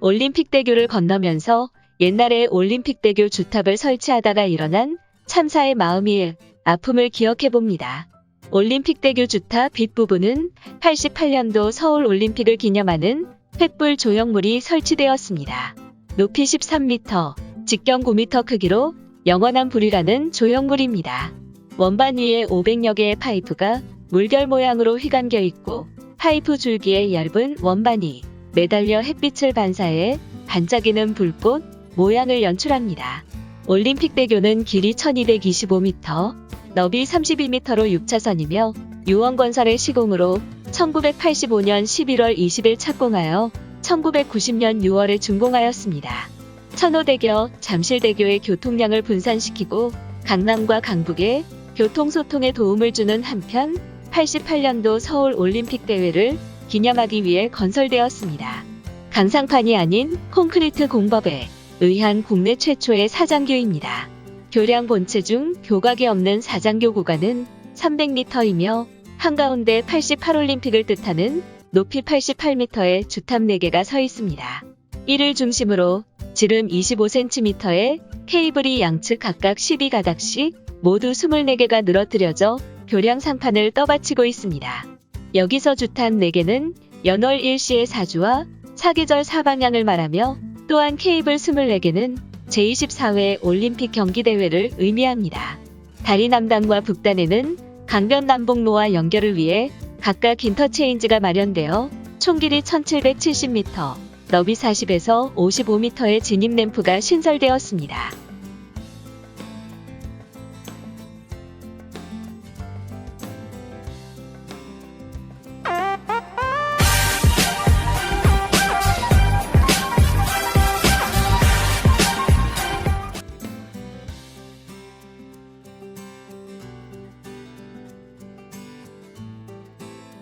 올림픽 대교를 건너면서 옛날에 올림픽 대교 주탑을 설치하다가 일어난 참사의 마음이 아픔을 기억해 봅니다. 올림픽 대교 주탑 뒷부분은 88년도 서울 올림픽을 기념하는 횃불 조형물이 설치되었습니다. 높이 13m, 직경 9m 크기로 영원한 불이라는 조형물입니다. 원반 위에 500여 개의 파이프가 물결 모양으로 휘감겨 있고 파이프 줄기에 얇은 원반이 매달려 햇빛을 반사해 반짝이는 불꽃 모양을 연출합니다. 올림픽 대교는 길이 1225m, 너비 32m로 6차선이며 유원건설의 시공으로 1985년 11월 20일 착공하여 1990년 6월에 준공하였습니다. 천호대교, 잠실대교의 교통량을 분산시키고 강남과 강북의 교통소통에 도움을 주는 한편 88년도 서울 올림픽 대회를 기념하기 위해 건설되었습니다. 강상판이 아닌 콘크리트 공법에 의한 국내 최초의 사장교입니다. 교량 본체 중 교각이 없는 사장교 구간은 300m이며 한가운데 88올림픽을 뜻하는 높이 88m의 주탑 4개가 서 있습니다. 이를 중심으로 지름 25cm의 케이블이 양측 각각 12가닥씩 모두 24개가 늘어뜨려져 교량 상판을 떠받치고 있습니다. 여기서 주탑 4개는 연월 일시의 사주와 사계절 사방향을 말하며 또한 케이블 24개는 제24회 올림픽 경기대회를 의미합니다. 다리 남단과 북단에는 강변 남북로와 연결을 위해 각각 인터체인지가 마련되어 총 길이 1770m, 너비 40에서 55m의 진입 램프가 신설되었습니다.